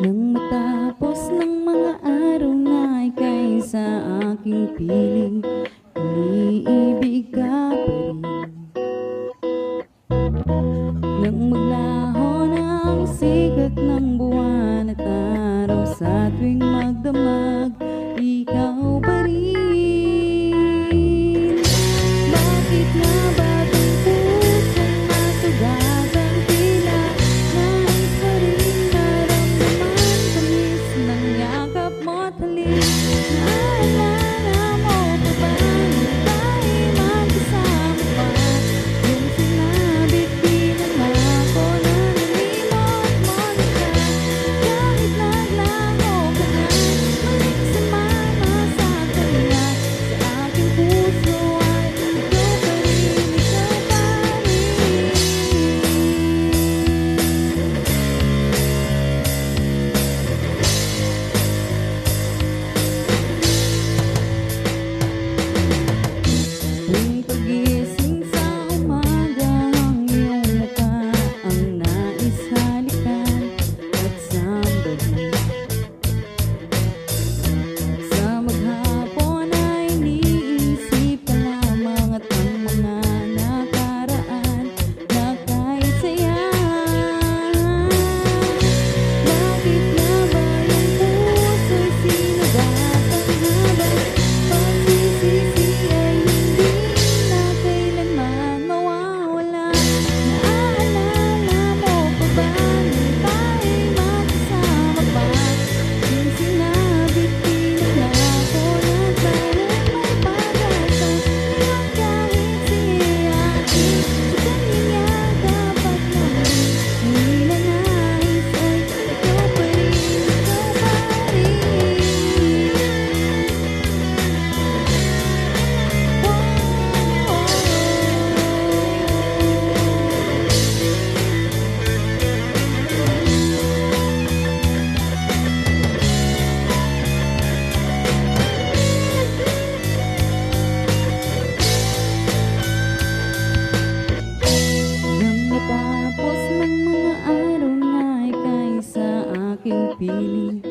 Nang matapos ng mga araw na ika'y sa aking piling ang buwan at araw sa tuwing magdamag. 比例。